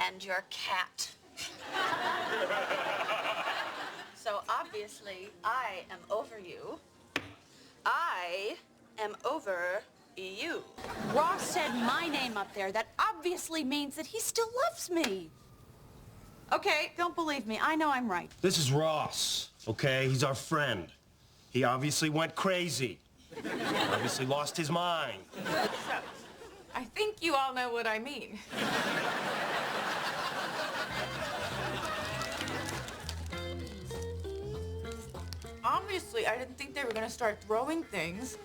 and your cat. so obviously, I am over you. I am over you. Ross said my name up there. That obviously means that he still loves me. Okay, don't believe me. I know I'm right. This is Ross, okay? He's our friend. He obviously went crazy. obviously lost his mind. I think you all know what I mean. Obviously, I didn't think they were gonna start throwing things.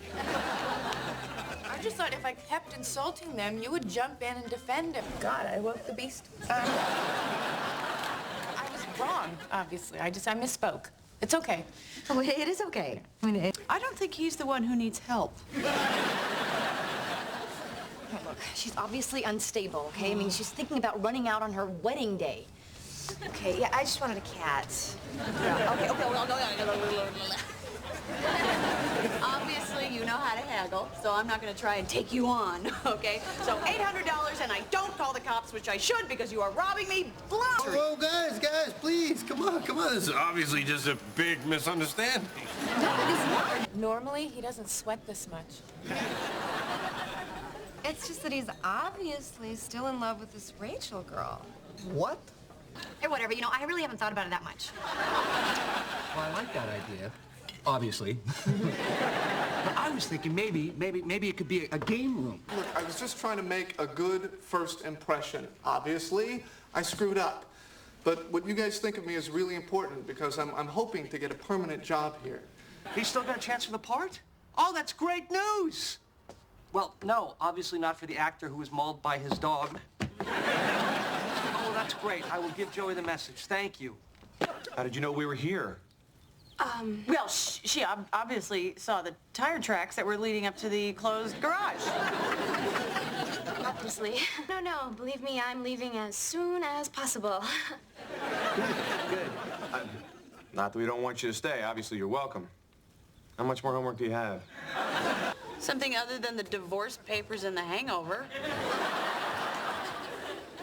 I just thought if I kept insulting them, you would jump in and defend him. God, I woke the beast. Um, I was wrong, obviously. I just, I misspoke. It's okay. Oh, it is okay. I mean, it, I don't think he's the one who needs help. Look, she's obviously unstable, okay? I mean, she's thinking about running out on her wedding day. Okay, yeah, I just wanted a cat. Yeah, okay, okay, well, no, no, no, no, no, no, no. Obviously, you know how to haggle, so I'm not going to try and take you on, okay? So $800 and I don't call the cops, which I should because you are robbing me blind. Whoa, guys, guys, please, come on, come on. This is obviously just a big misunderstanding. Normally, he doesn't sweat this much. It's just that he's obviously still in love with this Rachel girl. What? Hey, whatever, you know, I really haven't thought about it that much. Well, I like that idea, obviously. but I was thinking maybe, maybe, maybe it could be a, a game room. Look, I was just trying to make a good first impression. Obviously, I screwed up. But what you guys think of me is really important because I'm, I'm hoping to get a permanent job here. He's still got a chance for the part? Oh, that's great news! Well, no, obviously not for the actor who was mauled by his dog. oh, that's great. I will give Joey the message. Thank you. How did you know we were here? Um, well, sh- she ob- obviously saw the tire tracks that were leading up to the closed garage. Obviously. No, no, believe me, I'm leaving as soon as possible. Good. Not that we don't want you to stay. Obviously, you're welcome. How much more homework do you have? Something other than the divorce papers and the hangover.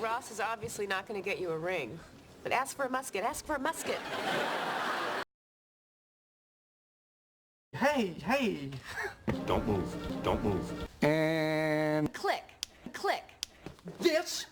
Ross is obviously not gonna get you a ring. But ask for a musket, ask for a musket. Hey, hey. Don't move. Don't move. And Click, click. this